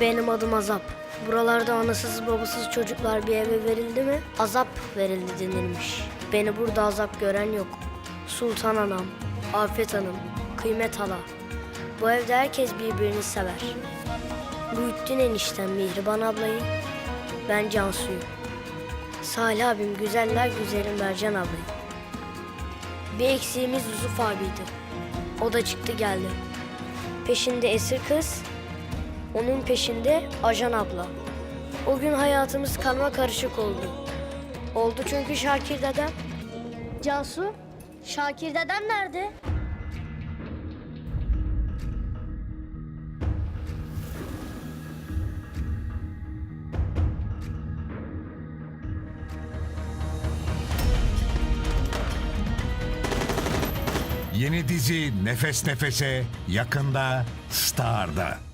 Benim adım Azap. Buralarda anasız babasız çocuklar bir eve verildi mi azap verildi denilmiş. Beni burada azap gören yok. Sultan Anam, Afet Hanım, Kıymet Hala. Bu evde herkes birbirini sever. Muhittin eniştem Mihriban ablayı, ben Cansu'yu. Salih abim güzeller güzeli Mercan ablayı. Bir eksiğimiz Yusuf abiydi. O da çıktı geldi. Peşinde esir kız, onun peşinde ajan abla. O gün hayatımız karma karışık oldu. Oldu çünkü Şakir dedem. Cansu, Şakir dedem nerede? Yeni dizi Nefes Nefese yakında Star'da.